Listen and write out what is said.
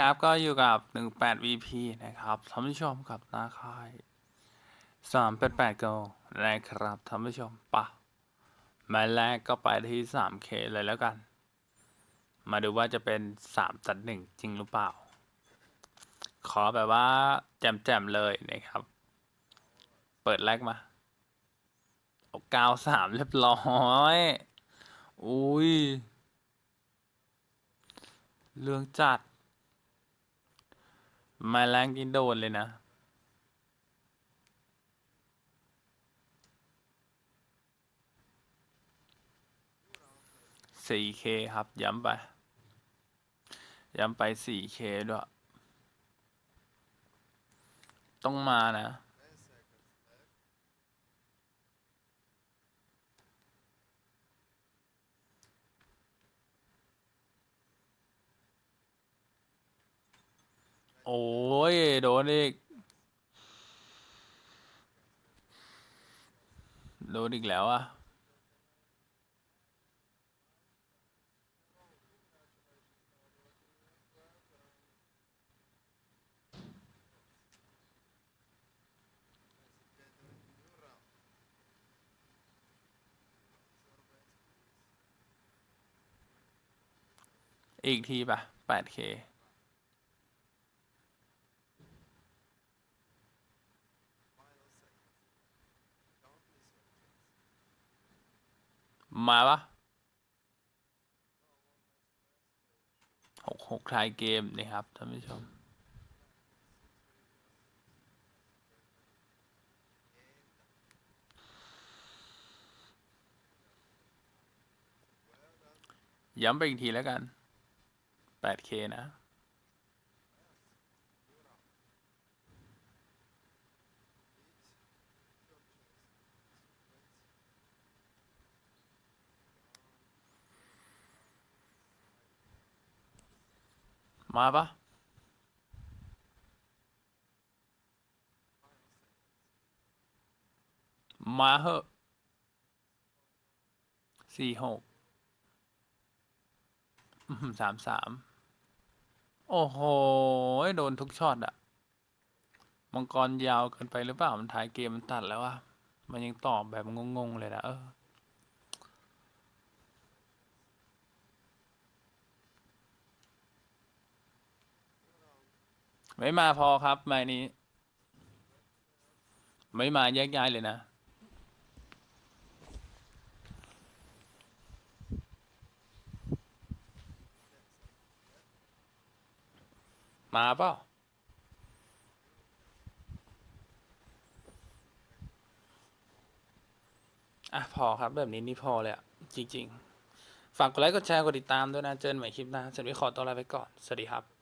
ครับก็อยู่กับ 18 VP นะครับท่านผู้ชมกับหน้าค่าย3 8 8 Go นะครับท่านผู้ชมปะมาแรกก็ไปที่ 3K เลยแล้วกัน มาดูว่าจะเป็น 3 ตัด 1 จริงหรือเปล่า ขอแบบว่าแจ่มๆเลยนะครับ เปิดแรกมาเอา93เรียบร้อยอุ้ยเรื่องจัด มาแรงกินโดนเลยนะ 4K ครับย้ำไป ย้ำไป 4K ด้วย ต้องมานะ โอ้ย โดนอีก โดนอีกแล้วอะอีกทีป่ะ 8K มาปะหกหกทายเกมนะครับท่านผู้ชมย้ำไปอีกทีแล้วกัน 8K นะ มาปะมาเหอะสี่หกสามสาม โอ้โห โดนทุกช็อตอะมังกรยาวเกินไปหรือเปล่า มันท้ายเกมมันตัดแล้วอะมันยังตอบแบบงง ๆ เลยนะเออ ไม่มาพอครับไม้นี้ ไม่มาแยกย้ายเลยนะมาเปล่าอะ พอครับแบบนี้นี่พอเลยอะจริง ๆ ฝากกดไลค์กดแชร์กดติดตามด้วยนะ เจอกันใหม่คลิปหน้าสำหรับวันนี้ขอตัวลาไปก่อน สวัสดีครับ